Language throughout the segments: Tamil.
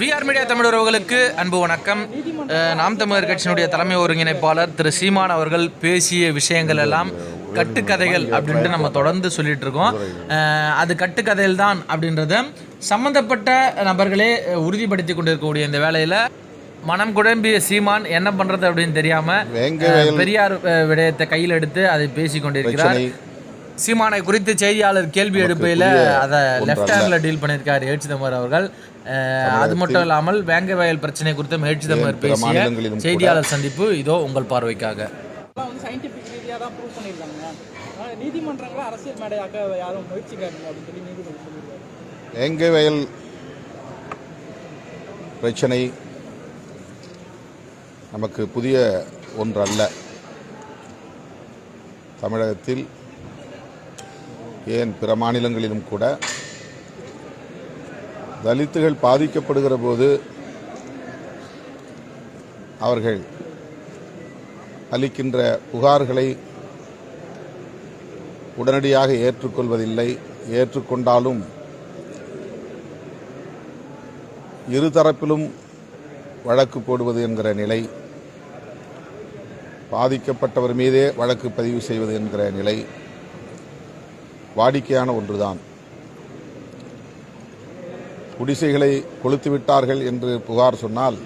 விஆர் மீடியா தமிழ் உறவுகளுக்கு அன்பு வணக்கம். நாம் தமிழர் கட்சியினுடைய தலைமை ஒருங்கிணைப்பாளர் திரு சீமான் அவர்கள் பேசிய விஷயங்கள் எல்லாம் கட்டுக்கதைகள் அப்படின்ட்டு நம்ம தொடர்ந்து சொல்லிட்டு இருக்கோம். அது கட்டுக்கதைகள் தான் அப்படின்றத. சம்பந்தப்பட்ட நபர்களே உறுதிப்படுத்தி கொண்டிருக்கக்கூடிய இந்த வேலையில் மனம் குழம்பிய சீமான் என்ன பண்றது அப்படின்னு தெரியாம பெரியார் விடயத்தை கையில் எடுத்து அதை பேசி கொண்டிருக்கிறார். சீமானை குறித்து செய்தியாளர் கேள்வி எடுப்பையில் அதை. லெஃப்ட் ஹேண்ட்ல டீல் பண்ணியிருக்காரு ஏட்சிதமர் அவர்கள். அஹ், அது மட்டும் இல்லாமல் வேங்க வயல் பிரச்சனை குறித்தும் ஏட்சிதமர் பிற பேசிய செய்தியாளர் சந்திப்பு இதோ உங்கள் பார்வைக்காக. நீதிமன்றங்களை அரசியல் மேடையாக்க யாரும் முயற்சிக்காதீங்க அப்படின்னு சொல்லி வேங்கை வயல் பிரச்சனை நமக்கு புதிய ஒன்றல்ல. தமிழகத்தில் ஏன் பிற மாநிலங்களிலும் கூட தலித்துகள் பாதிக்கப்படுகிற போது அவர்கள் அளிக்கின்ற புகார்களை உடனடியாக ஏற்றுக்கொள்வதில்லை. ஏற்றுக்கொண்டாலும் இருதரப்பிலும் வழக்கு போடுவது என்கிற நிலை பாதிக்கப்பட்டவர் மீதே வழக்கு பதிவு செய்வது என்கிற நிலை. வாடிக்கையான ஒன்றுதான். குடிசைகளை கொளுத்து விட்டார்கள் என்று புகார் சொன்னால்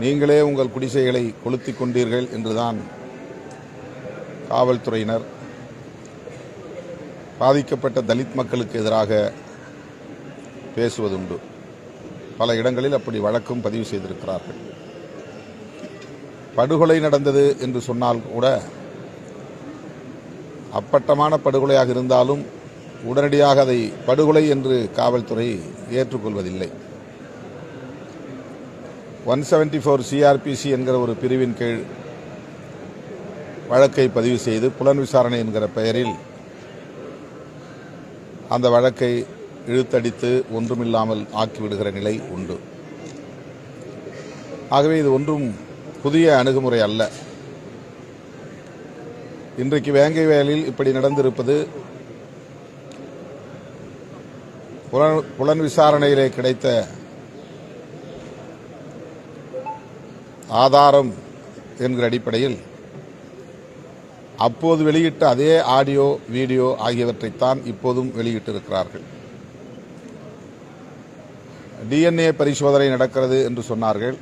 நீங்களே உங்கள் குடிசைகளை கொளுத்திக் கொண்டீர்கள் என்றுதான் காவல்துறையினர் பாதிக்கப்பட்ட தலித் மக்களுக்கு எதிராக பேசுவதுண்டு. பல இடங்களில் அப்படி வழக்கும் பதிவு செய்திருக்கிறார்கள். படுகொலை நடந்தது என்று சொன்னால் கூட அப்பட்டமான படுகொலையாக இருந்தாலும் உடனடியாக அதை படுகொலை என்று காவல்துறை ஏற்றுக்கொள்வதில்லை. ஒன் செவன்டி ஃபோர் சிஆர்பிசி என்கிற ஒரு பிரிவின் கீழ் வழக்கை பதிவு செய்து புலன் விசாரணை என்கிற பெயரில் அந்த வழக்கை இழுத்தடித்து ஒன்றுமில்லாமல் ஆக்கிவிடுகிற நிலை உண்டு. ஆகவே இது ஒன்றும் புதிய அணுகுமுறை அல்ல. இன்றைக்கு வேங்கை வயலில் இப்படி நடந்திருப்பது புலன் புலன் விசாரணையிலே கிடைத்த ஆதாரம் என்கிற அடிப்படையில் அப்போது வெளியிட்ட அதே ஆடியோ வீடியோ ஆகியவற்றைத்தான் இப்போதும் வெளியிட்டிருக்கிறார்கள். டிஎன்ஏ பரிசோதனை நடக்கிறது என்று சொன்னார்கள்.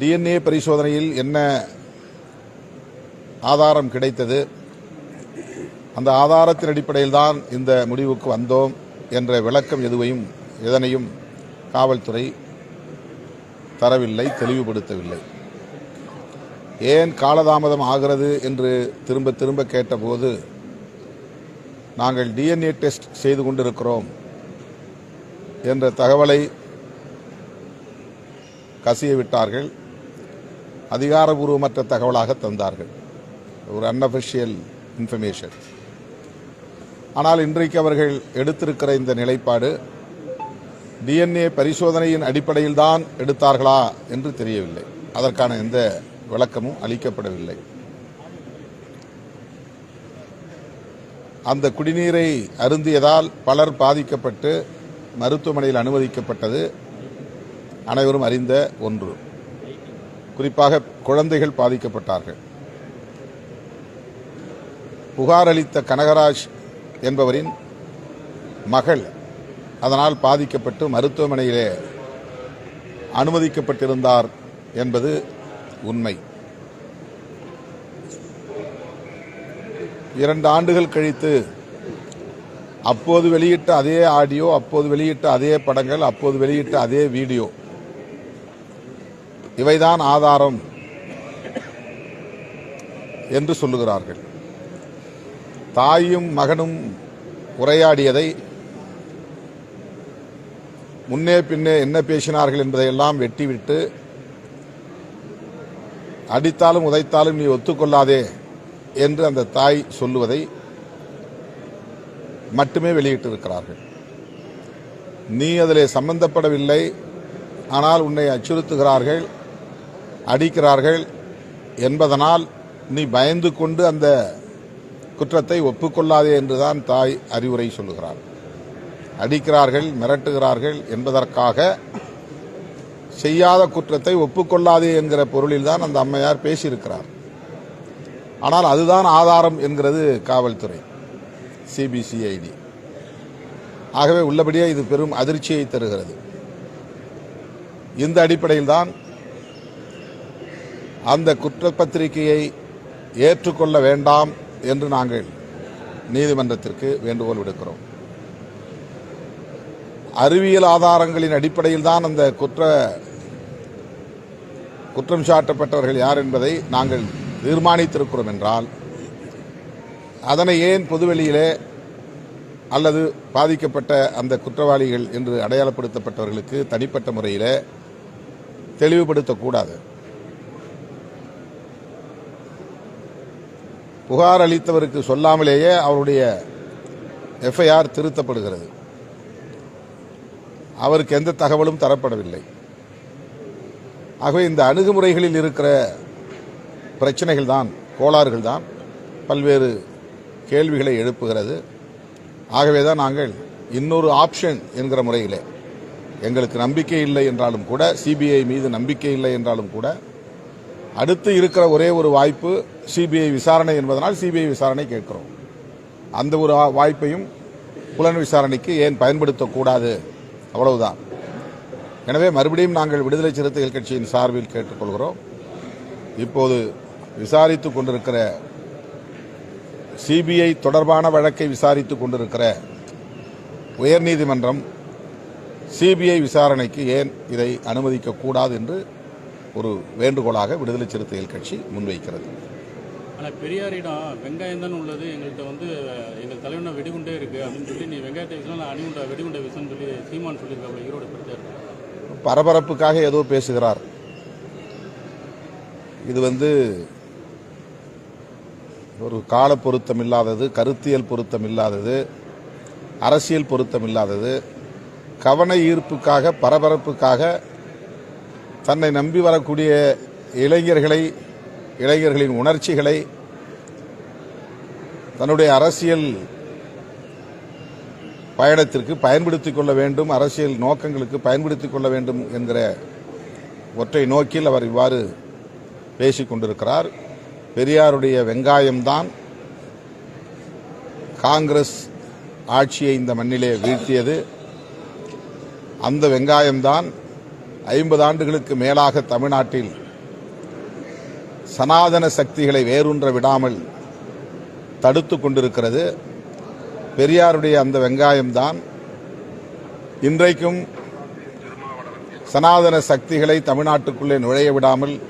டிஎன்ஏ பரிசோதனையில் என்ன ஆதாரம் கிடைத்தது. அந்த ஆதாரத்தின் அடிப்படையில் தான் இந்த முடிவுக்கு வந்தோம் என்ற விளக்கம் எதுவையும் எதனையும் காவல்துறை தரவில்லை தெளிவுபடுத்தவில்லை. ஏன் காலதாமதம் ஆகிறது என்று திரும்ப திரும்ப கேட்டபோது நாங்கள் டிஎன்ஏ டெஸ்ட் செய்து கொண்டிருக்கிறோம் என்ற தகவலை கசிய விட்டார்கள் அதிகாரபூர்வமற்ற தகவலாக தந்தார்கள். ஒரு அன்அஃபிஷியல் இன்ஃபர்மேஷன் ஆனால் இன்றைக்கு அவர்கள் எடுத்திருக்கிற இந்த நிலைப்பாடு டிஎன்ஏ பரிசோதனையின் அடிப்படையில் தான் எடுத்தார்களா என்று தெரியவில்லை. அதற்கான எந்த விளக்கமும் அளிக்கப்படவில்லை. அந்த குடிநீரை அருந்தியதால் பலர் பாதிக்கப்பட்டு மருத்துவமனையில் அனுமதிக்கப்பட்டது அனைவரும் அறிந்த ஒன்று. குறிப்பாக குழந்தைகள் பாதிக்கப்பட்டார்கள். புகார் அளித்த கனகராஜ் என்பவரின் மகள் அதனால் பாதிக்கப்பட்டு மருத்துவமனையிலே அனுமதிக்கப்பட்டிருந்தார் என்பது உண்மை. இரண்டு ஆண்டுகள் கழித்து அப்போது வெளியிட்ட அதே ஆடியோ அப்போது வெளியிட்ட அதே படங்கள் அப்போது வெளியிட்ட அதே வீடியோ. இவைதான் ஆதாரம் என்று சொல்லுகிறார்கள். தாயும் மகனும் உரையாடியதை முன்னே பின்னே என்ன பேசினார்கள் என்பதையெல்லாம் வெட்டிவிட்டு அடித்தாலும் உதைத்தாலும் நீ ஒத்துக்கொள்ளாதே என்று அந்த தாய் சொல்லுவதை மட்டுமே வெளியிட்டிருக்கிறார்கள். நீ அதிலே சம்பந்தப்படவில்லை ஆனால் உன்னை அச்சுறுத்துகிறார்கள் அடிக்கிறார்கள் என்பதனால் நீ பயந்து கொண்டு அந்த குற்றத்தை ஒப்புக்கொள்ளாதே என்றுதான் தாய் அறிவுரை சொல்லுகிறார் அடிக்கிறார்கள் மிரட்டுகிறார்கள் என்பதற்காக செய்யாத குற்றத்தை ஒப்புக்கொள்ளாதே என்கிற பொருளில்தான் அந்த அம்மையார் பேசியிருக்கிறார். ஆனால் அதுதான் ஆதாரம் என்கிறது காவல்துறை சிபிசிஐடி ஆகவே உள்ளபடியே இது பெரும் அதிர்ச்சியை தருகிறது. இந்த அடிப்படையில் தான் அந்த குற்றப்பத்திரிகையை ஏற்றுக்கொள்ள வேண்டாம் என்று நாங்கள் நீதிமன்றத்திற்கு வேண்டுகோள் விடுக்கிறோம். அறிவியல் ஆதாரங்களின் அடிப்படையில் தான் அந்த குற்ற குற்றம் சாட்டப்பட்டவர்கள் யார் என்பதை நாங்கள் தீர்மானித்திருக்கிறோம் என்றால் அதனை ஏன் பொதுவெளியிலே அல்லது பாதிக்கப்பட்ட அந்த குற்றவாளிகள் என்று அடையாளப்படுத்தப்பட்டவர்களுக்கு தனிப்பட்ட முறையில் தெளிவுபடுத்தக்கூடாது? புகார் அளித்தவருக்கு சொல்லாமலேயே அவருடைய எஃப்ஐஆர் திருத்தப்படுகிறது. அவருக்கு எந்த தகவலும் தரப்படவில்லை. ஆகவே இந்த அணுகுமுறைகளில் இருக்கிற பிரச்சனைகள் தான் கோளாறுகள் தான் பல்வேறு கேள்விகளை எழுப்புகிறது. ஆகவே தான் நாங்கள் இன்னொரு ஆப்ஷன் என்கிற முறையிலே எங்களுக்கு நம்பிக்கை இல்லை என்றாலும் கூட சிபிஐ மீது நம்பிக்கை இல்லை என்றாலும் கூட அடுத்து இருக்கிற ஒரே ஒரு வாய்ப்பு சிபிஐ விசாரணை என்பதனால் சிபிஐ விசாரணை கேட்கிறோம். அந்த ஒரு வாய்ப்பையும் புலன் விசாரணைக்கு ஏன் பயன்படுத்தக்கூடாது? அவ்வளவுதான். எனவே மறுபடியும் நாங்கள் விடுதலை சிறுத்தைகள் கட்சியின் சார்பில் கேட்டுக்கொள்கிறோம். இப்போது விசாரித்துக் கொண்டிருக்கிற சிபிஐ தொடர்பான வழக்கை விசாரித்துக் கொண்டிருக்கிற உயர்நீதிமன்றம் சிபிஐ விசாரணைக்கு ஏன் இதை அனுமதிக்கக்கூடாது என்று ஒரு வேண்டுகோளாக விடுதலை சிறுத்தைகள் கட்சி முன்வைக்கிறது. ஆனால் பெரியாரிடம் வெங்காயம் தான் உள்ளது. எங்கள்கிட்ட வந்து எங்கள் தலைவன வெடிகுண்டே இருக்கு. அப்படின்னு சொல்லி நீ வெங்காயத்தை விஷயம் நான் அணிகுண்டா வெடிகுண்டை விஷயம் சொல்லி சீமான் சொல்லியிருக்காங்க ஈரோடு பிரச்சாரம் பரபரப்புக்காக ஏதோ பேசுகிறார். இது வந்து ஒரு கால பொருத்தம் இல்லாதது கருத்தியல் பொருத்தம் இல்லாதது அரசியல் பொருத்தம் இல்லாதது கவன ஈர்ப்புக்காக பரபரப்புக்காக தன்னை நம்பி வரக்கூடிய இளைஞர்களை இளைஞர்களின் உணர்ச்சிகளை தன்னுடைய அரசியல் பயணத்திற்கு பயன்படுத்திக் கொள்ள வேண்டும் அரசியல் நோக்கங்களுக்கு பயன்படுத்திக் கொள்ள வேண்டும் என்கிற ஒற்றை நோக்கில் அவர் இவ்வாறு பேசிக் கொண்டிருக்கிறார். பெரியாருடைய வெங்காயம்தான் காங்கிரஸ் ஆட்சியை இந்த மண்ணிலே வீழ்த்தியது. அந்த வெங்காயம்தான் ஐம்பது ஆண்டுகளுக்கு மேலாக தமிழ்நாட்டில் சனாதன சக்திகளை வேரூன்ற விடாமல் தடுத்து கொண்டிருக்கிறது. பெரியாருடைய அந்த வெங்காயம்தான். இன்றைக்கும் சனாதன சக்திகளை தமிழ்நாட்டுக்குள்ளே நுழைய விடாமல்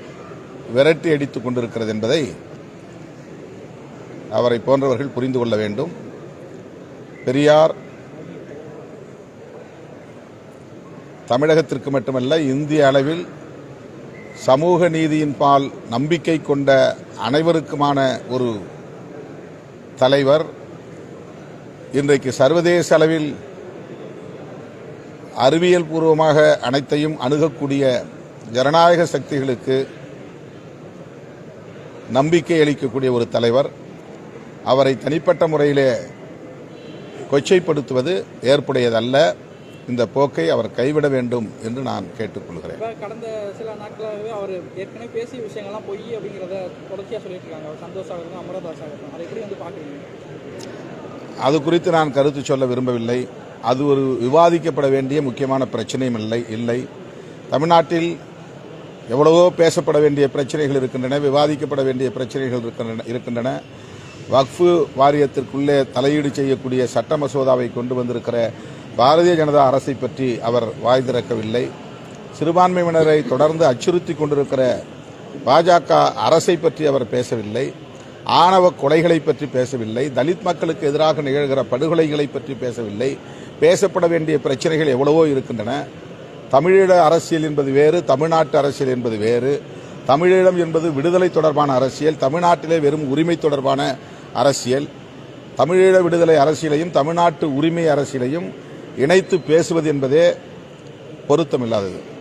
விரட்டி அடித்துக் கொண்டிருக்கிறது என்பதை அவரை போன்றவர்கள் புரிந்து கொள்ள வேண்டும். பெரியார் தமிழகத்திற்கு மட்டுமல்ல இந்திய அளவில் சமூக நீதியின் பால் நம்பிக்கை கொண்ட அனைவருக்குமான ஒரு தலைவர். இன்றைக்கு சர்வதேச அளவில் அறிவியல் பூர்வமாக அனைத்தையும் அணுகக்கூடிய ஜனநாயக சக்திகளுக்கு நம்பிக்கை அளிக்கக்கூடிய ஒரு தலைவர். அவரை தனிப்பட்ட முறையிலே கொச்சைப்படுத்துவது ஏற்புடையதல்ல. இந்த போக்கை அவர் கைவிட வேண்டும் என்று நான் கேட்டுக்கொள்கிறேன். கடந்த சில நாட்களாகவே அவர் ஏற்கனவே பேசிய விஷயங்கள்லாம் பொய் அப்படிங்கிறத தொடர்ச்சியாக சொல்லிட்டு இருக்காங்க அவர் சந்தோஷ் ஆகட்டும் அமரதாஸ் ஆகட்டும் அதை எப்படி வந்து பார்க்குறீங்க? அது குறித்து நான் கருத்து சொல்ல விரும்பவில்லை. அது ஒரு விவாதிக்கப்பட வேண்டிய முக்கியமான பிரச்சனையும் இல்லை இல்லை. தமிழ்நாட்டில் எவ்வளவோ பேசப்பட வேண்டிய பிரச்சனைகள் இருக்கின்றன விவாதிக்கப்பட வேண்டிய பிரச்சனைகள் இருக்கின்றன இருக்கின்றன. வக்ஃபு வாரியத்திற்குள்ளே தலையீடு செய்யக்கூடிய சட்ட மசோதாவை கொண்டு வந்திருக்கிற பாரதிய ஜனதா அரசை பற்றி அவர் வாய் திறக்கவில்லை. சிறுபான்மையினரை தொடர்ந்து அச்சுறுத்தி கொண்டிருக்கிற பாஜக அரசை பற்றி அவர் பேசவில்லை. ஆணவ கொலைகளை பற்றி பேசவில்லை. தலித் மக்களுக்கு எதிராக நிகழ்கிற படுகொலைகளை பற்றி பேசவில்லை. பேசப்பட வேண்டிய பிரச்சனைகள் எவ்வளவோ இருக்கின்றன. தமிழீழ அரசியல் என்பது வேறு தமிழ்நாட்டு அரசியல் என்பது வேறு. தமிழீழம் என்பது விடுதலை தொடர்பான அரசியல் தமிழ்நாட்டிலே வெறும் உரிமை தொடர்பான அரசியல். தமிழீழ விடுதலை அரசியலையும் தமிழ்நாட்டு உரிமை அரசியலையும் இணைத்து பேசுவது என்பதே பொருத்தமில்லாதது.